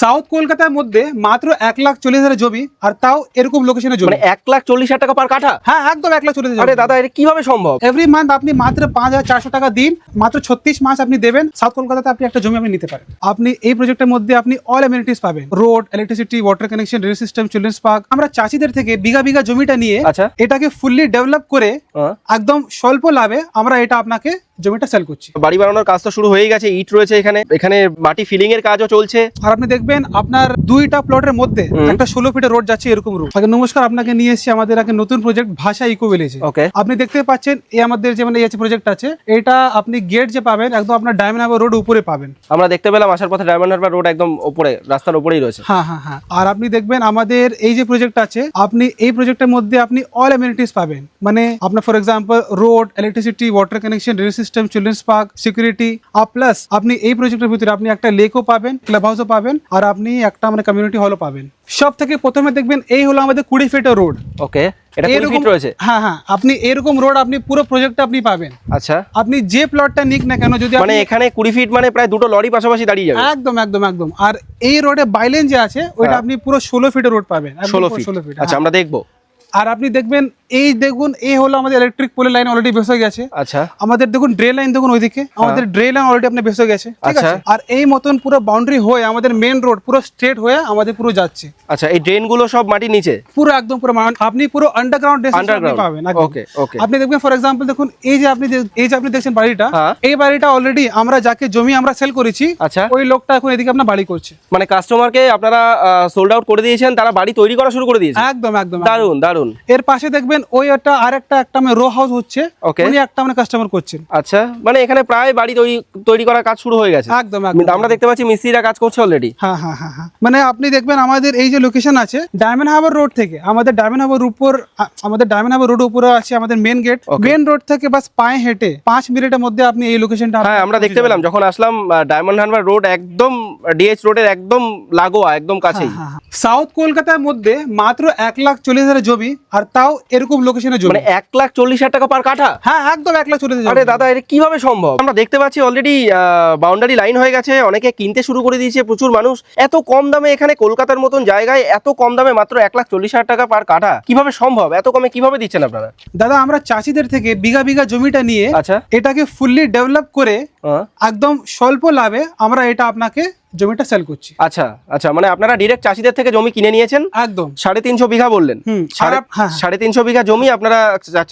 South কলকাতার মধ্যে মাত্র এক লাখ চল্লিশ হাজার জমি আর তাও এরকম লোকেশনে জমি। মানে এক লাখ চল্লিশ হাজার টাকা পার কাঠা? হ্যাঁ একদম এক লাখ চল্লিশ হাজার দাদা এটা কীভাবে সম্ভব? এভরি মান্থ আপনি মাত্র পাঁচ হাজার চারশো টাকা দিন মাত্র ছত্রিশ মাস আপনি দেবেন সাউথ কলকাতাতে আপনি একটা জমি আপনি নিতে পারেন। আপনি এই প্রজেক্টের মধ্যে আপনি অল অ্যামিনিটিস পাবেন। Road electricity water connection rail system children's park আমরা চাষিদের থেকে বিঘা বিঘা জমিটা নিয়ে আচ্ছা। এটাকে ফুললি ডেভেলপ করে হ্যাঁ। একদম স্বল্প লাভে আমরা এটা আপনাকে জমিটা সেল করছি। বাড়ি বানানোর কাজ তো শুরু হয়ে গেছে ইট রয়েছে এখানে এখানে মাটি ফিলিং এর কাজও চলছে। আর আপনি দেখবেন আপনার দুইটা প্লটের মধ্যে একটা ষোলো ফিটের রোড যাচ্ছে এরকম রোড আগে নমস্কার আপনাকে নিয়ে এসেছি আমাদের একটা নতুন প্রজেক্ট ভাষা ইকো ভিলেজে ওকে আপনি দেখতে পাচ্ছেন এই আমাদের যে মানে এই প্রজেক্ট আছে এটা আপনি গেট যে পাবেন একদম আপনার ডায়মন্ড হারবার রোড উপরে পাবেন। আমরা দেখতে পেলাম আসার পথে ডায়মন্ড হারবার রোড একদম উপরে রাস্তার উপরেই রয়েছে। হ্যাঁ হ্যাঁ হ্যাঁ। আর আপনি দেখবেন আমাদের এই যে প্রজেক্ট আছে আপনি এই প্রজেক্টের মধ্যে আপনি অল অ্যামিনিটিস পাবেন। মানে আপনার for example road electricity water connection rail system children's park security R plus আপনি এই প্রজেক্টের ভিতরে আপনি একটা লেকও পাবেন ক্লাব হাউসও পাবেন আর আপনি একটা মানে কমিউনিটি হলও পাবেন। সব থেকে প্রথমে দেখবেন এই হলো আমাদের কুড়ি ফিটের রোড ওকে ফিট রয়েছে? হ্যাঁ হ্যাঁ আপনি এরকম রোড আপনি পুরো আপনি পাবেন। আচ্ছা। আপনি যে প্লটটা নিক না কেন যদি মানে এখানে কুড়ি ফিট মানে প্রায় দুটো লরি পাশাপাশি দাঁড়িয়ে যাবে? একদম একদম একদম। আর এই রোডে বাইলেন যে আছে ওইটা হ্যাঁ। আপনি পুরো ষোলো ফিটের রোড পাবেন। ষোলো ফিট 16 ফিট আচ্ছা। আমরা দেখব। আর আপনি দেখবেন এই দেখুন এই হলো আমাদের ইলেকট্রিক পোলের লাইন অলরেডি বেসে গেছে। আচ্ছা। আমাদের দেখুন ড্রে লাইন দেখুন ওইদিকে। আমাদের ড্রে লাইন অলরেডি আপনি বেসে গেছে ঠিক আচ্ছা। আছে? আর এই মতন পুরো বাউন্ডারি হয়ে আমাদের মেন রোড পুরো স্ট্রেট হয়ে আমাদের পুরো যাচ্ছে। আচ্ছা এই ড্রেনগুলো সব মাটির নিচে? পুরো একদম পুরো আপনি পুরো আন্ডারগ্রাউন্ড আপনি পাবেন ওকে ওকে আপনি দেখবেন ফর এক্সাম্পল দেখুন এই যে আপনি এই যে আপনি দেখছেন বাড়িটা হ্যাঁ। এই বাড়িটা অলরেডি আমরা যাকে জমি আমরা সেল করেছি আচ্ছা। ওই লোকটা এখন এদিকে আপনার বাড়ি করছে। মানে কাস্টমারকে আপনারা সোল্ড আউট করে দিয়েছেন তারা বাড়ি তৈরি করা শুরু করে দিয়েছে? একদম একদম দারুণ দারুণ দারুণ এর পাশে দেখবেন ওই একটা আরেকটা একটা মানে রো হাউস হচ্ছে। Okay. উনি একটা মানে কাস্টমার করছেন। আচ্ছা মানে এখানে প্রায় বাড়ি তৈরি তৈরি করার কাজ শুরু হয়ে গেছে। একদম আমরা দেখতে পাচ্ছি মিস্ত্রিরা কাজ করছে অলরেডি হ্যাঁ হ্যাঁ হ্যাঁ হ্যাঁ। মানে আপনি দেখবেন আমাদের এই যে লোকেশন আছে ডায়মন্ড হারবার রোড থেকে আমাদের ডায়মন্ড হারবার উপর আমাদের ডায়মন্ড হারবার রোড উপরে আছে আমাদের মেন গেট. মেন রোড থেকে বাস পায়ে হেঁটে পাঁচ মিনিটের মধ্যে আপনি এই লোকেশনটা হ্যাঁ আমরা দেখতে পেলাম যখন আসলাম ডায়মন্ড হারবার রোড একদম ডিএইচ রোডের একদম লাগোয়া একদম কাছেই। সাউথ কলকাতার মধ্যে মাত্র এক লাখ চল্লিশ হাজার জমি আর তাও এরকম লোকেশনে জমি। মানে এক লাখ চল্লিশ হাজার টাকা পার কাঠা? হ্যাঁ একদম এক লাখ চল্লিশ আরে দাদা এটা কীভাবে সম্ভব? আমরা দেখতে পাচ্ছি অলরেডি বাউন্ডারি লাইন হয়ে গেছে অনেকে কিনতে শুরু করে দিয়েছে প্রচুর মানুষ। এত কম দামে এখানে কলকাতার মতন জায়গায় এত কম দামে মাত্র এক লাখ চল্লিশ হাজার টাকা পার কাঠা। কীভাবে সম্ভব? এত কমে কীভাবে দিচ্ছেন আপনারা? দাদা আমরা চাষিদের থেকে বিঘা বিঘা জমিটা নিয়ে আচ্ছা। এটাকে ফুললি ডেভেলপ করে হ্যাঁ। একদম স্বল্প লাভে আমরা এটা আপনাকে জমিটা সেল করছি। আচ্ছা আচ্ছা মানে আপনারা ডিরেক্ট চাষিদের থেকে জমি কিনে নিয়েছেন? একদম। সাড়ে তিনশো বিঘা বললেন। সাড়ে হ্যাঁ, সাড়ে তিনশো বিঘা জমি আপনারা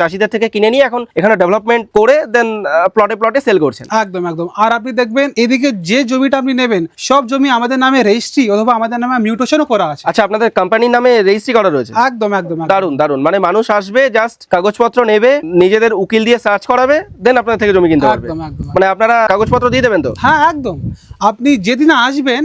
চাষিদের থেকে কিনে নিয়ে এখন এখানে ডেভেলপমেন্ট করে দেন প্লটে প্লটে সেল করছেন। একদম একদম। আর আপনি দেখবেন এদিকে যে জমিটা আপনি নেবেন সব জমি আমাদের নামে রেজিস্ট্রি অথবা আমাদের নামে মিউটেশনও করা আছে। আচ্ছা আপনাদের কোম্পানির নামে রেজিস্ট্রি করা রয়েছে? একদম একদম। দারুণ দারুণ মানে মানুষ আসবে জাস্ট কাগজপত্র নেবে নিজেদের উকিল দিয়ে সার্চ করাবে দেন আপনাদের থেকে জমি কিনতে পারবে। মানে আপনারা কাগজপত্র দিয়ে দেবেন তো? হ্যাঁ একদম। আপনি যেদিন আসবেন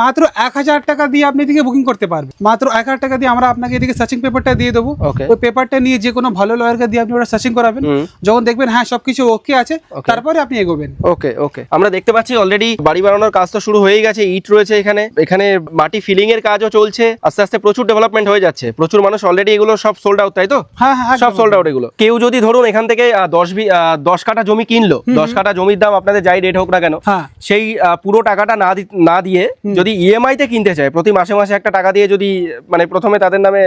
মাত্র এক হাজার টাকা দিয়ে আপনি এদিকে বুকিং করতে পারবেন। মাত্র এক হাজার টাকা দিয়ে আমরা আপনাকে এদিকে সার্চিং পেপারটা দিয়ে দেবো। ওই পেপারটা নিয়ে যে কোনো ভালো লয়ারকে দিয়ে আপনি ওটা সার্চিং করাবেন। যখন দেখবেন হ্যাঁ সবকিছু ওকে আছে. তারপরে আপনি এগোবেন। ওকে ওকে আমরা দেখতে পাচ্ছি অলরেডি বাড়ি বানানোর কাজ তো শুরু হয়ে গেছে ইট রয়েছে এখানে। এখানে মাটি ফিলিং এর কাজও চলছে আস্তে আস্তে প্রচুর ডেভেলপমেন্ট হয়ে যাচ্ছে। প্রচুর মানুষ অলরেডি এগুলো সব সোল্ড আউট তাই তো? হ্যাঁ হ্যাঁ সব সোল্ড আউট এগুলো। কেউ যদি ধরুন এখান থেকে দশ বি- দশ কাঠা জমি কিনলো দশ কাঠা জমির দাম আপনাদের যাই রেট হোক না কেন হ্যাঁ। সেই পুরো টাকাটা না না দিয়ে যদি ইএমআই তে কিনতে চায় প্রতি মাসে মাসে একটা টাকা দিয়ে যদি মানে প্রথমে তাদের নামে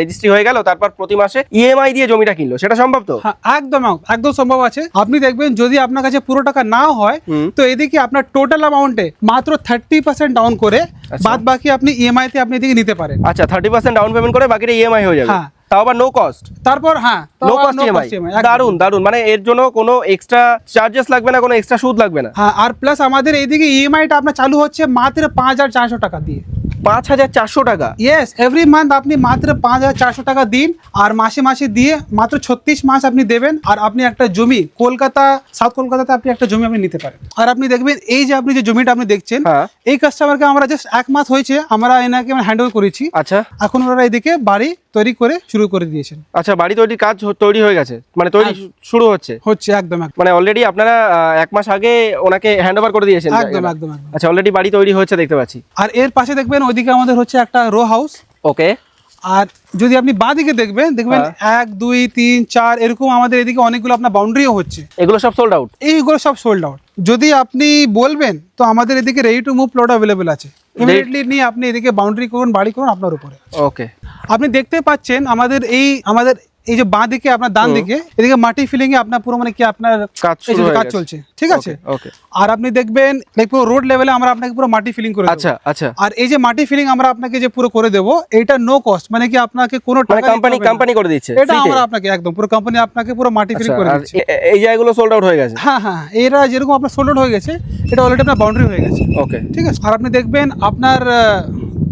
রেজিস্ট্রি হয়ে গেল তারপর প্রতি মাসে ইএমআই দিয়ে জমিটা কিনলো সেটা সম্ভব তো? হ্যাঁ একদম একদম সম্ভব আছে। আপনি দেখবেন যদি আপনার কাছে পুরো টাকা নাও হয় তো এদিকে আপনার টোটাল অ্যামাউন্টে মাত্র থার্টি পার্সেন্ট ডাউন করে বাদ বাকি আপনি ইএমআই তে আপনি এদিকে নিতে পারেন। আচ্ছা থার্টি পার্সেন্ট ডাউন পেমেন্ট করে বাকিটা ইএমআই হয়ে যাবে। হ্যাঁ। তাও আবার নো কস্ট তারপর হ্যাঁ নো কস্ট ইএমআই। দারুণ দারুণ মানে এর জন্য কোনো এক্সট্রা চার্জেস লাগবে না কোনো এক্সট্রা সুদ লাগবে না। হ্যাঁ আর প্লাস আমাদের এইদিকে ইএমআইটা আপনার চালু হচ্ছে মাত্র পাঁচ হাজার চারশো টাকা দিয়ে। পাঁচ হাজার চারশো টাকা। ইয়েস এভরি মান্থ আপনি মাত্র পাঁচ হাজার চারশো টাকা দিন আর মাসে মাসে দিয়ে মাত্র ছত্রিশ মাস আপনি দেবেন আর আপনি একটা জমি কলকাতা সাউথ কলকাতাতে আপনি একটা জমি আপনি নিতে পারেন। আর আপনি দেখবেন এই যে আপনি যে জমিটা আপনি দেখছেন হ্যাঁ। এই কাস্টমারকে আমরা জাস্ট এক মাস হয়েছে আমরা এনাকে হ্যান্ড ওভার করেছি। আচ্ছা। এখন ওরা এদিকে বাড়ি তৈরি করে শুরু করে দিয়েছেন। আচ্ছা বাড়ি তৈরির কাজ তৈরি হয়ে গেছে মানে তৈরি। শুরু হচ্ছে? হচ্ছে একদম একদম। মানে অলরেডি আপনারা এক মাস আগে ওনাকে হ্যান্ড ওভার করে দিয়েছেন? একদম একদম আচ্ছা অলরেডি বাড়ি তৈরি হচ্ছে দেখতে পাচ্ছি। আর এর পাশে দেখবেন ওইদিকে আমাদের হচ্ছে একটা রো হাউস ওকে। আর যদি আপনি বাঁ দিকে দেখবেন দেখবেন হ্যাঁ। এক দুই তিন চার এরকম আমাদের এদিকে অনেকগুলো আপনার বাউন্ডারিও হচ্ছে। এগুলো সব সোল্ড আউট এইগুলো সব সোল্ড আউট যদি আপনি বলবেন তো আমাদের এদিকে ready to move plot available আছে। ইমিডিয়েটলি নিয়ে আপনি এদিকে বাউন্ডারি করুন বাড়ি করুন আপনার উপরে। ওকে আপনি দেখতে পাচ্ছেন আমাদের এই আমাদের এই যে বাঁ দিকে আপনার ডান দিকে এদিকে মাটি ফিলিং এ আপনার পুরো মানে কি আপনার কাজ। চলছে ঠিক আছে? আর আপনি দেখবেন পুরো রোড লেভেলে আমরা আপনাকে পুরো মাটি ফিলিং করে আচ্ছা আচ্ছা। আর এই যে মাটি ফিলিং আমরা আপনাকে যে পুরো করে দেবো এটা নো কস্ট মানে কি আপনাকে কোনো টাকা কোম্পানি কোম্পানি করে দিচ্ছে এটা আমরা আপনাকে একদম পুরো কোম্পানি আপনাকে পুরো মাটি ফিলিং আচ্ছা, করে দিচ্ছে। এই জায়গাগুলো সোল্ড আউট হয়ে গেছে? হ্যাঁ হ্যাঁ এরা যেরকম আপনার সোল্ড আউট হয়ে গেছে এটা অলরেডি আপনার বাউন্ডারি হয়ে গেছে। ওকে ঠিক আছে? আর আপনি দেখবেন আপনার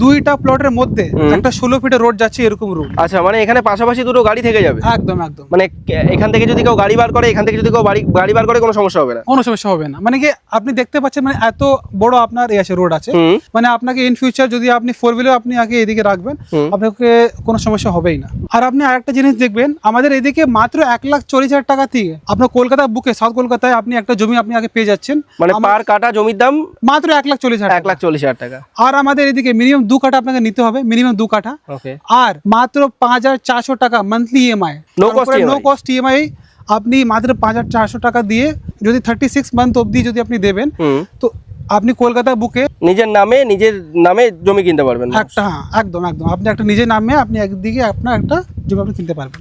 দুইটা প্লটের মধ্যে একটা ষোলো ফিটের রোড যাচ্ছে এরকম রোড আচ্ছা মানে এখানে পাশাপাশি দুটো গাড়ি থেকে যাবে? একদম একদম। মানে এখান থেকে যদি কেউ গাড়ি বার করে এখান থেকে যদি কেউ বাড়ি গাড়ি বার করে কোনো সমস্যা হবে না? কোনো সমস্যা হবে না। মানে কি আপনি দেখতে পাচ্ছেন মানে এত বড় আপনার এ আছে রোড আছে। মানে আপনাকে ইন ফিউচার যদি আপনি ফোর হুইলার আপনি আগে এদিকে রাখবেন আপনাকে কোনো সমস্যা হবেই না। আর আপনি আরেকটা জিনিস দেখবেন আমাদের এদিকে মাত্র এক লাখ চল্লিশ হাজার টাকা থেকে আপনার কলকাতা বুকে সাউথ কলকাতায় আপনি একটা জমি আপনি আগে পেয়ে যাচ্ছেন। মানে পার কাটা জমির দাম মাত্র এক লাখ চল্লিশ হাজার এক লাখ চল্লিশ হাজার টাকা। আর আমাদের এদিকে মিনিমাম দু কাঠা আপনাকে নিতে হবে মিনিমাম দু কাঠা ওকে আর মাত্র পাঁচ হাজার চারশো টাকা monthly EMI No cost no EMI cost EMI আপনি মাত্র পাঁচ হাজার চারশো টাকা দিয়ে যদি থার্টি সিক্স মান্থ অবধি যদি আপনি দেবেন হুম তো আপনি কলকাতা বুকে নিজের নামে নিজের নামে জমি কিনতে পারবেন একটা হ্যাঁ একদম একদম আপনি একটা নিজের নামে আপনি একদিকে আপনার একটা জমি আপনি কিনতে পারবেন